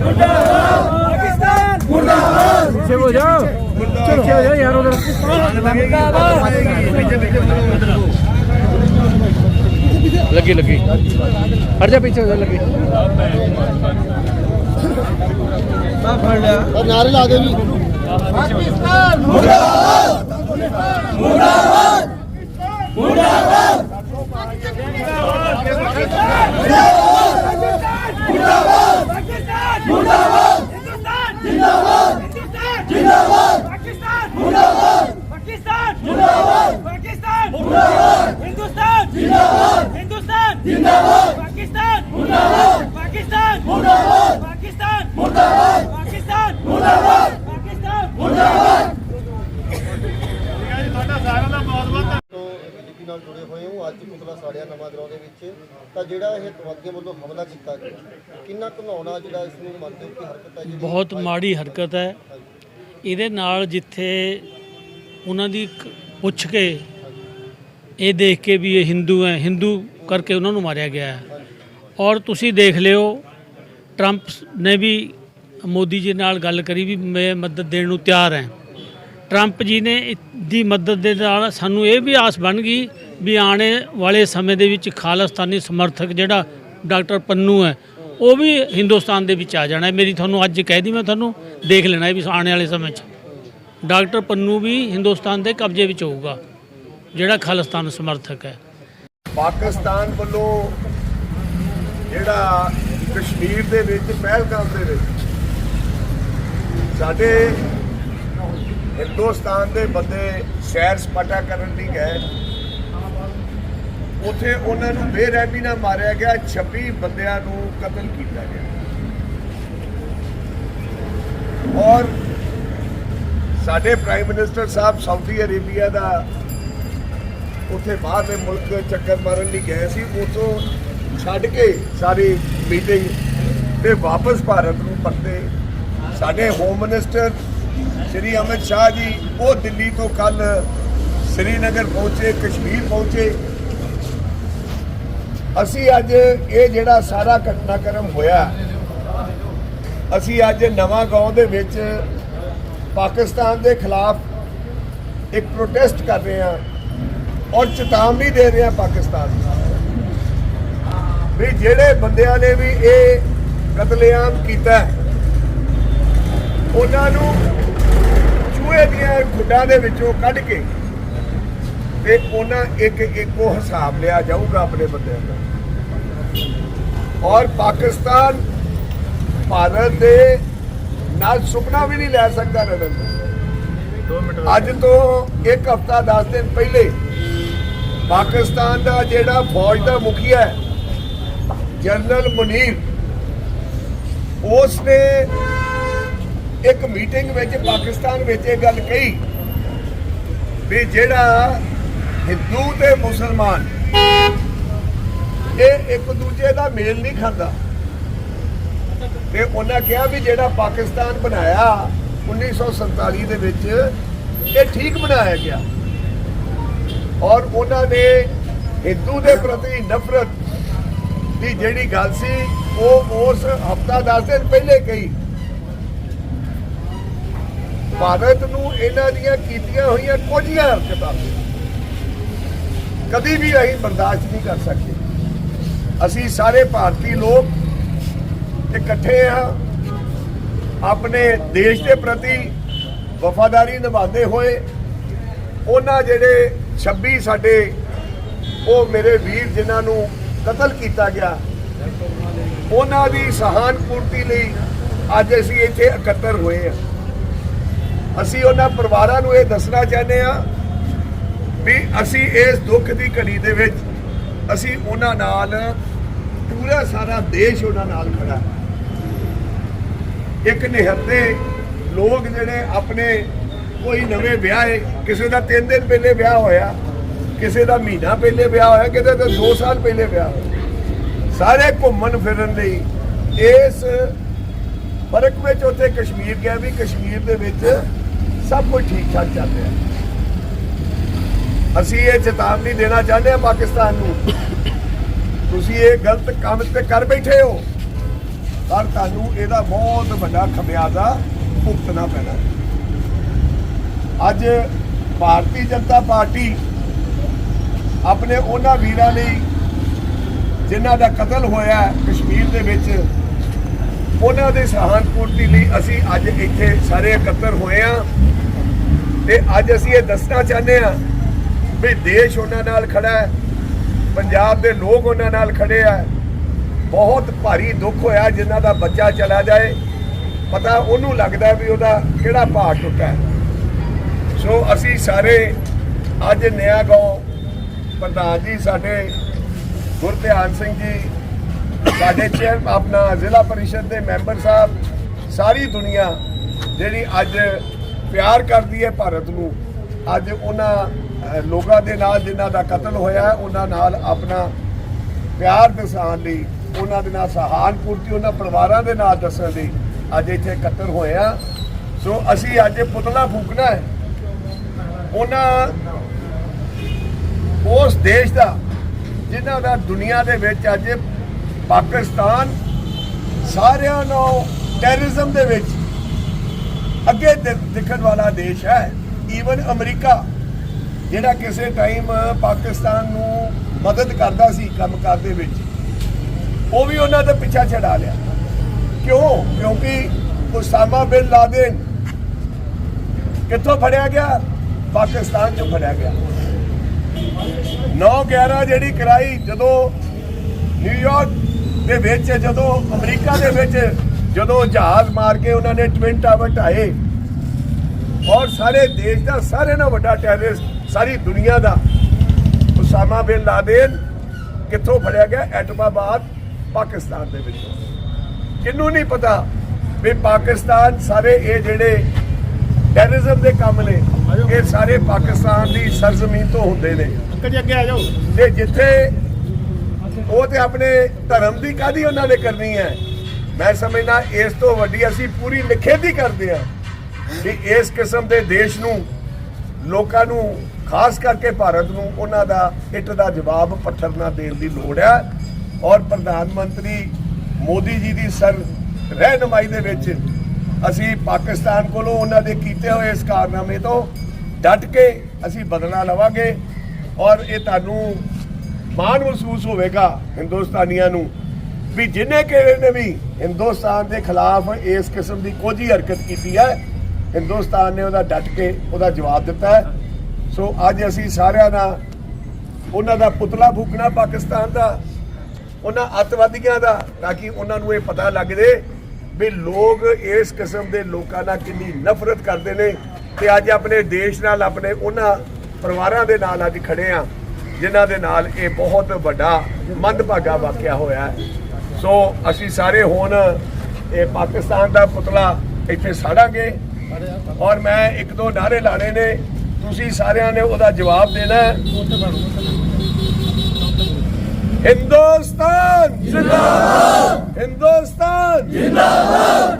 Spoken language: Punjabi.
पाकिस्तान मुर्दाबाद पीछे हो जाओ पीछे हो जाओ यार उधर लगी लगी हट जा पीछे हो जा लगी नारे ला दे भी पाकिस्तान मुर्दाबाद मुर्दाबाद मुर्दाबाद मुर्दाबाद ਜਿਹੜਾ ਇਹ ਤਵਾਦੀਆਂ ਵੱਲੋਂ ਹਮਲਾ ਕੀਤਾ ਗਿਆ ਕਿੰਨਾ ਘਨਾਉਣਾ ਜਿਹੜਾ ਇਸ ਨੂੰ ਮੰਨਦੇ ਹੋ ਕਿ ਹਰਕਤ ਹੈ ਜਿਹੜੀ ਬਹੁਤ ਮਾੜੀ ਹਰਕਤ ਹੈ। ਇਹਦੇ ਨਾਲ ਜਿੱਥੇ ਉਹਨਾਂ ਦੀ ਪੁੱਛ ਕੇ ਇਹ ਦੇਖ ਕੇ ਵੀ ਇਹ ਹਿੰਦੂ ਹੈ ਹਿੰਦੂ ਕਰਕੇ ਉਹਨਾਂ ਨੂੰ ਮਾਰਿਆ ਗਿਆ ਹੈ। ਔਰ ਤੁਸੀਂ ਦੇਖ ਲਿਓ ਟਰੰਪ ਨੇ ਵੀ ਮੋਦੀ ਜੀ ਨਾਲ ਗੱਲ ਕਰੀ ਵੀ ਮੈਂ ਮਦਦ ਦੇਣ ਨੂੰ ਤਿਆਰ ਹਾਂ। ਟਰੰਪ ਜੀ ਨੇ ਦੀ ਮਦਦ ਦੇ ਨਾਲ ਸਾਨੂੰ ਇਹ ਵੀ ਆਸ ਬਣ ਗਈ ਵੀ ਆਉਣੇ ਵਾਲੇ ਸਮੇਂ ਦੇ ਵਿੱਚ ਖਾਲਿਸਤਾਨੀ ਸਮਰਥਕ ਜਿਹੜਾ ਡਾਕਟਰ ਪੰਨੂ ਹੈ, ਉਹ ਵੀ ਹਿੰਦੁਸਤਾਨ ਦੇ ਵਿੱਚ ਆ ਜਾਣਾ ਮੇਰੀ ਤੁਹਾਨੂੰ ਅੱਜ ਕਹਿ ਦੀ ਮੈਂ ਤੁਹਾਨੂੰ, ਦੇਖ ਲੈਣਾ ਵੀ ਆਉਣ ਵਾਲੇ ਸਮੇਂ 'ਚ। ਡਾਕਟਰ ਪੰਨੂ ਵੀ ਹਿੰਦੁਸਤਾਨ ਦੇ ਕਬਜ਼ੇ ਵਿੱਚ ਹੋਊਗਾ, ਜਿਹੜਾ ਖਾਲਿਸਤਾਨ ਸਮਰਥਕ ਹੈ। ਪਾਕਿਸਤਾਨ ਵੱਲੋਂ ਜਿਹੜਾ ਕਸ਼ਮੀਰ ਦੇ ਵਿੱਚ, ਪਹਿਲਗਾਮ ਦੇ ਵਿੱਚ ਸਾਡੇ ਹਿੰਦੁਸਤਾਨ ਦੇ ਬੰਦੇ ਸੈਰ ਸਪਾਟਾ ਕਰਨ ਲਈ ਗਏ ਉੱਥੇ ਉਹਨਾਂ ਨੂੰ ਬੇਰਹਿਮੀ ਨਾਲ ਮਾਰਿਆ ਗਿਆ 26 ਬੰਦਿਆਂ ਨੂੰ ਕਤਲ ਕੀਤਾ ਗਿਆ। ਔਰ ਸਾਡੇ ਪ੍ਰਾਈਮ ਮਿਨਿਸਟਰ ਸਾਹਿਬ ਸਾਊਦੀ ਅਰੇਬੀਆ ਦਾ ਉੱਥੇ ਬਾਹਰਲੇ ਮੁਲਕ ਚੱਕਰ ਮਾਰਨ ਲਈ ਗਏ ਸੀ ਉਤੋਂ ਛੱਡ ਕੇ ਸਾਰੀ ਮੀਟਿੰਗ ਤੇ ਵਾਪਸ ਭਾਰਤ ਨੂੰ ਪਰਤੇ। ਸਾਡੇ ਹੋਮ ਮਿਨਿਸਟਰ ਸ਼੍ਰੀ ਅਮਿਤ ਸ਼ਾਹ ਜੀ, ਉਹ ਦਿੱਲੀ ਤੋਂ ਕੱਲ ਸ੍ਰੀਨਗਰ ਪਹੁੰਚੇ, ਕਸ਼ਮੀਰ ਪਹੁੰਚੇ। ਅਸੀਂ ਅੱਜ ਇਹ ਜਿਹੜਾ ਸਾਰਾ ਘਟਨਾਕ੍ਰਮ ਹੋਇਆ, ਅਸੀਂ ਅੱਜ ਨਵਾਂ ਗਾਉਂ ਦੇ ਵਿੱਚ ਪਾਕਿਸਤਾਨ ਦੇ ਖਿਲਾਫ ਇੱਕ ਪ੍ਰੋਟੈਸਟ ਕਰ ਰਹੇ ਹਾਂ ਔਰ ਚੇਤਾਵਨੀ ਦੇ ਰਹੇ ਹਾਂ ਪਾਕਿਸਤਾਨ ਨੂੰ। ਵੀ ਜਿਹੜੇ ਬੰਦਿਆਂ ਨੇ ਵੀ ਇਹ ਕਤਲੇਆਮ ਕੀਤਾ, ਉਹਨਾਂ ਨੂੰ ਚੂਹੇ ਦੀਆਂ ਖੁੱਡਾਂ ਦੇ ਵਿੱਚੋਂ ਕੱਢ ਕੇ ਤੇ ਉਹਨਾਂ ਇੱਕ ਇੱਕੋ ਹਿਸਾਬ ਲਿਆ ਜਾਊਗਾ ਆਪਣੇ ਬੰਦਿਆਂ ਦਾ। ਔਰ ਪਾਕਿਸਤਾਨ ਭਾਰਤ ਦੇ ਨਾਲ ਸੁਪਨਾ ਵੀ ਨਹੀਂ ਲੈ ਸਕਦਾ ਰਣਨ ਅੱਜ ਤੋਂ ਇੱਕ ਹਫਤਾ 10 ਦਿਨ ਪਹਿਲੇ ਪਾਕਿਸਤਾਨ ਦਾ ਜਿਹੜਾ ਫੌਜ ਦਾ ਮੁਖੀਆ ਹੈ, ਜਨਰਲ ਮੁਨੀਰ ਉਸ ਨੇ ਇੱਕ ਮੀਟਿੰਗ ਵਿੱਚ ਪਾਕਿਸਤਾਨ ਵਿੱਚ ਇਹ ਗੱਲ ਕਹੀ ਵੀ ਜਿਹੜਾ ਹਿੰਦੂ ਤੇ ਮੁਸਲਮਾਨ। ਇਹ ਇੱਕ ਦੂਜੇ ਦਾ ਮੇਲ ਨਹੀਂ ਖਾਂਦਾ। ਤੇ ਉਹਨਾਂ ਕਿਹਾ ਵੀ ਜਿਹੜਾ ਪਾਕਿਸਤਾਨ ਬਣਾਇਆ 1947 ਦੇ ਵਿੱਚ, ਇਹ ਠੀਕ ਬਣਾਇਆ ਗਿਆ। ਔਰ ਉਹਨਾਂ ਨੇ ਹਿੰਦੂ ਦੇ ਪ੍ਰਤੀ ਨਫ਼ਰਤ ਦੀ ਜਿਹੜੀ ਗੱਲ ਸੀ, ਉਹ ਉਸ ਹਫਤਾ 10 ਦਿਨ ਪਹਿਲੇ ਕਹੀ। ਭਾਰਤ ਨੂੰ ਇਹਨਾਂ ਦੀਆਂ ਕੀਤੀਆਂ ਹੋਈਆਂ ਕੁਝੀਆਂ ਹਰਕਤਾਂ। ਕਦੀ ਵੀ ਅਸੀਂ ਬਰਦਾਸ਼ਤ ਨਹੀਂ ਕਰ ਸਕਦੇ ਅਸੀਂ ਸਾਰੇ ਭਾਰਤੀ ਲੋਕ ਇਕੱਠੇ ਹਾਂ। ਆਪਣੇ ਦੇਸ਼ ਦੇ ਪ੍ਰਤੀ ਵਫਾਦਾਰੀ ਨਿਭਾਉਂਦੇ ਹੋਏ ਉਹਨਾਂ ਜਿਹੜੇ 26 ਸਾਡੇ ਉਹ ਮੇਰੇ ਵੀਰ ਜਿਨ੍ਹਾਂ ਨੂੰ ਕਤਲ ਕੀਤਾ ਗਿਆ, ਉਹਨਾਂ ਦੀ ਸਹਾਨਪੂਰਤੀ ਲਈ ਅੱਜ ਅਸੀਂ ਇੱਥੇ ਇਕੱਤਰ ਹੋਏ ਹਾਂ। ਅਸੀਂ ਉਹਨਾਂ ਪਰਿਵਾਰਾਂ ਨੂੰ ਇਹ ਦੱਸਣਾ ਚਾਹੁੰਦੇ ਹਾਂ ਵੀ ਅਸੀਂ ਇਸ ਦੁੱਖ ਦੀ ਘੜੀ ਦੇ ਵਿੱਚ ਅਸੀਂ ਉਹਨਾਂ ਨਾਲ, ਪੂਰਾ ਸਾਰਾ ਦੇਸ਼ ਉਹਨਾਂ ਨਾਲ ਖੜਾ ਹੈ। ਇੱਕ ਨਿਹੱਤੇ ਲੋਕ ਜਿਹੜੇ ਆਪਣੇ ਕੋਈ ਨਵੇਂ ਵਿਆਹੇ ਕਿਸੇ ਦਾ 3 ਦਿਨ ਪਹਿਲੇ ਵਿਆਹ ਹੋਇਆ, ਕਿਸੇ ਦਾ ਮਹੀਨਾ ਪਹਿਲੇ ਵਿਆਹ ਹੋਇਆ, ਕਿਸੇ ਦਾ 2 ਸਾਲ ਪਹਿਲੇ ਵਿਆਹ ਹੋਇਆ। ਸਾਰੇ ਘੁੰਮਣ ਫਿਰਨ ਲਈ ਇਸ ਫ਼ਰਕ ਵਿੱਚ ਉੱਥੇ ਕਸ਼ਮੀਰ ਗਿਆ ਵੀ ਕਸ਼ਮੀਰ ਦੇ ਵਿੱਚ ਸਭ ਕੁਝ ਠੀਕ ਠਾਕ ਚੱਲ ਰਿਹਾ। ਅਸੀਂ ਇਹ ਚੇਤਾਵਨੀ ਦੇਣਾ ਚਾਹੁੰਦੇ ਹਾਂ ਪਾਕਿਸਤਾਨ ਨੂੰ। ਤੁਸੀਂ ਇਹ ਗਲਤ ਕੰਮ ਤੇ ਕਰ ਬੈਠੇ ਹੋ। ਪਰ ਤੁਹਾਨੂੰ ਇਹਦਾ ਬਹੁਤ ਵੱਡਾ ਖਮਿਆਜ਼ਾ ਭੁਗਤਣਾ ਪੈਣਾ। ਅੱਜ ਭਾਰਤੀ ਜਨਤਾ ਪਾਰਟੀ ਆਪਣੇ ਉਹਨਾਂ ਵੀਰਾਂ ਲਈ ਜਿਨ੍ਹਾਂ ਦਾ ਕਤਲ ਹੋਇਆ ਕਸ਼ਮੀਰ ਦੇ ਵਿੱਚ, ਉਹਨਾਂ ਦੇ ਸਹਾਨਪੂਰਤੀ ਲਈ ਅਸੀਂ ਅੱਜ ਇੱਥੇ ਸਾਰੇ ਇਕੱਤਰ ਹੋਏ ਆ ਤੇ ਅੱਜ ਅਸੀਂ ਇਹ ਦੱਸਣਾ ਚਾਹੁੰਦੇ ਆ ਵੀ ਦੇਸ਼ ਉਹਨਾਂ ਨਾਲ ਖੜਾ ਹੈ, ਪੰਜਾਬ ਦੇ ਲੋਕ ਉਹਨਾਂ ਨਾਲ ਖੜੇ ਆ। ਬਹੁਤ ਭਾਰੀ ਦੁੱਖ ਹੋਇਆ ਜਿਨ੍ਹਾਂ ਦਾ ਬੱਚਾ ਚਲਾ ਜਾਏ। ਪਤਾ ਉਹਨੂੰ ਲੱਗਦਾ ਵੀ ਉਹਦਾ ਕਿਹੜਾ ਭਾਰ ਟੁੱਟਾ ਸੋ ਅਸੀਂ ਸਾਰੇ ਅੱਜ ਨਿਆ ਗਾਉਂ। ਪ੍ਰਧਾਨ ਜੀ, ਸਾਡੇ ਗੁਰਧਿਆਨ ਸਿੰਘ ਜੀ, ਸਾਡੇ ਚੇਅਰ ਆਪਣਾ ਜ਼ਿਲ੍ਹਾ ਪਰਿਸ਼ਦ ਦੇ ਮੈਂਬਰ ਸਾਹਿਬ, ਸਾਰੀ ਦੁਨੀਆ ਜਿਹੜੀ ਅੱਜ ਪਿਆਰ ਕਰਦੀ ਹੈ ਭਾਰਤ ਨੂੰ, ਅੱਜ ਉਹਨਾਂ ਲੋਕਾਂ ਦੇ ਨਾਲ ਜਿਨ੍ਹਾਂ ਦਾ ਕਤਲ ਹੋਇਆ, ਉਹਨਾਂ ਨਾਲ ਆਪਣਾ ਪਿਆਰ ਦਰਸਾਉਣ ਲਈ, ਉਹਨਾਂ ਦੇ ਨਾਲ ਸਹਾਨਪੂਰਤੀ ਉਹਨਾਂ ਪਰਿਵਾਰਾਂ ਦੇ ਨਾਲ ਦੱਸਣ ਲਈ ਅੱਜ ਇੱਥੇ ਇਕੱਤਰ ਹੋਏ ਆ। ਸੋ ਅਸੀਂ ਅੱਜ ਪੁਤਲਾ ਫੂਕਣਾ ਹੈ। ਉਹਨਾਂ ਉਸ ਦੇਸ਼ ਦਾ, ਜਿਨ੍ਹਾਂ ਦਾ ਦੁਨੀਆ ਦੇ ਵਿੱਚ ਅੱਜ ਪਾਕਿਸਤਾਨ ਸਾਰਿਆਂ ਨੂੰ ਟੈਰਰਿਜ਼ਮ ਦੇ ਵਿੱਚ ਅੱਗੇ ਦਿਖਣ ਵਾਲਾ ਦੇਸ਼ ਹੈ। ਈਵਨ ਅਮਰੀਕਾ ਜਿਹੜਾ ਕਿਸੇ ਟਾਈਮ ਪਾਕਿਸਤਾਨ ਨੂੰ ਮਦਦ ਕਰਦਾ ਸੀ ਕੰਮਕਾਰ ਦੇ ਵਿੱਚ, ਉਹ ਵੀ ਉਹਨਾਂ ਦਾ ਪਿੱਛਾ ਛਡਾ ਲਿਆ। ਕਿਉਂ? ਕਿਉਂਕਿ ਉਸਾਮਾ ਬਿਨ ਲਾਦਨ ਕਿੱਥੋਂ ਫੜਿਆ ਗਿਆ? ਪਾਕਿਸਤਾਨ ਚੋਂ ਫੜਿਆ ਗਿਆ। 9/11 ਜਿਹੜੀ ਕਰਾਈ, ਜਦੋਂ ਨਿਊਯਾਰਕ ਦੇ ਵਿੱਚ, ਜਦੋਂ ਅਮਰੀਕਾ ਦੇ ਵਿੱਚ, ਜਦੋਂ ਜਹਾਜ਼ ਮਾਰ ਕੇ ਉਹਨਾਂ ਨੇ ਟਵਿਨ ਟਾਵਰ ਢਾਏ ਔਰ ਸਾਰੇ ਦੇਸ਼ ਦਾ ਸਾਰੇ ਨਾਲੋਂ ਵੱਡਾ ਟੈਰਰਿਸਟ ਸਾਰੀ ਦੁਨੀਆ ਦਾ ਉਸਾਮਾ ਬਿਨ ਲਾਦਨ ਕਿੱਥੋਂ ਫੜਿਆ ਗਿਆ? ਐਟਮਾਬਾਦ ਪਾਕਿਸਤਾਨ ਦੇ ਵਿੱਚ। ਕਿੰਨੂੰ ਨਹੀਂ ਪਤਾ ਵੀ ਪਾਕਿਸਤਾਨ ਸਾਰੇ ਇਹ ਜਿਹੜੇ ਟੈਰਰਿਜ਼ਮ ਦੇ ਕੰਮ ਨੇ ਇਹ ਸਾਰੇ ਪਾਕਿਸਤਾਨ ਦੀ ਸਰਜ਼ਮੀਨ ਤੋਂ ਹੁੰਦੇ ਨੇ। ਜੀ ਅੱਗੇ ਆ ਜਾਓ। ਤੇ ਜਿੱਥੇ ਉਹ ਤੇ ਆਪਣੇ ਧਰਮ ਦੀ ਕਾਦੀ ਉਹਨਾਂ ਨੇ ਕਰਨੀ ਹੈ? ਮੈਂ ਸਮਝਦਾ ਇਸ ਤੋਂ ਵੱਡੀ ਅਸੀਂ ਪੂਰੀ ਨਿਖੇਧੀ ਕਰਦੇ ਆ ਕਿ ਇਸ ਕਿਸਮ ਦੇ ਦੇਸ਼ ਨੂੰ ਲੋਕਾਂ ਨੂੰ ਖਾਸ ਕਰਕੇ ਭਾਰਤ ਨੂੰ ਉਹਨਾਂ ਦਾ ਇੱਟ ਦਾ ਜਵਾਬ ਪੱਥਰ ਨਾਲ ਦੇਣ ਦੀ ਲੋੜ ਹੈ। ਔਰ ਪ੍ਰਧਾਨ ਮੰਤਰੀ ਮੋਦੀ ਜੀ ਦੀ ਸਰ ਰਹਿਨਮਾਈ ਦੇ ਵਿੱਚ ਅਸੀਂ ਪਾਕਿਸਤਾਨ ਕੋਲੋਂ ਉਹਨਾਂ ਦੇ ਕੀਤੇ ਹੋਏ ਇਸ ਕਾਰਨਾਮੇ ਤੋਂ ਡਟ ਕੇ ਅਸੀਂ ਬਦਲਾ ਲਵਾਂਗੇ ਔਰ ਇਹ ਤੁਹਾਨੂੰ ਮਾਣ ਮਹਿਸੂਸ ਹੋਵੇਗਾ ਹਿੰਦੁਸਤਾਨੀਆਂ ਨੂੰ ਵੀ ਜਿੰਨੇ ਕਿਹੜੇ ਨੇ ਵੀ ਹਿੰਦੁਸਤਾਨ ਦੇ ਖਿਲਾਫ ਇਸ ਕਿਸਮ ਦੀ ਕੋਈ ਹਰਕਤ ਕੀਤੀ ਹੈ। ਹਿੰਦੁਸਤਾਨ ਨੇ ਉਹਦਾ ਡਟ ਕੇ ਉਹਦਾ ਜਵਾਬ ਦਿੱਤਾ ਹੈ। ਸੋ ਅੱਜ ਅਸੀਂ ਸਾਰਿਆਂ ਦਾ, ਉਹਨਾਂ ਦਾ ਪੁਤਲਾ ਫੂਕਣਾ ਪਾਕਿਸਤਾਨ ਦਾ, ਉਹਨਾਂ ਅੱਤਵਾਦੀਆਂ ਦਾ, ਤਾਂ ਕਿ ਉਹਨਾਂ ਨੂੰ ਇਹ ਪਤਾ ਲੱਗ ਜੇ ਵੀ ਲੋਕ ਇਸ ਕਿਸਮ ਦੇ ਲੋਕਾਂ ਨਾਲ ਕਿੰਨੀ ਨਫ਼ਰਤ ਕਰਦੇ ਨੇ ਤੇ ਅੱਜ ਆਪਣੇ ਦੇਸ਼ ਨਾਲ, ਆਪਣੇ ਉਹਨਾਂ ਪਰਿਵਾਰਾਂ ਦੇ ਨਾਲ ਅੱਜ ਖੜੇ ਆ ਜਿਨ੍ਹਾਂ ਦੇ ਨਾਲ ਇਹ ਬਹੁਤ ਵੱਡਾ ਮੰਦਭਾਗਾ ਵਾਕਿਆ ਹੋਇਆ ਹੈ। ਸੋ ਅਸੀਂ ਸਾਰੇ ਹੁਣ ਇਹ ਪਾਕਿਸਤਾਨ ਦਾ ਪੁਤਲਾ ਇੱਥੇ ਸਾੜਾਂਗੇ ਔਰ ਮੈਂ ਇੱਕ ਦੋ ਨਾਰੇ ਲਾਣੇ ਨੇ ਤੁਸੀਂ ਸਾਰਿਆਂ ਨੇ ਉਹਦਾ ਜਵਾਬ ਦੇਣਾ ਹੈ। ਹਿੰਦੁਸਤਾਨ ਜਿੰਦਾਬਾਦ। ਹਿੰਦੁਸਤਾਨ ਜਿੰਦਾਬਾਦ।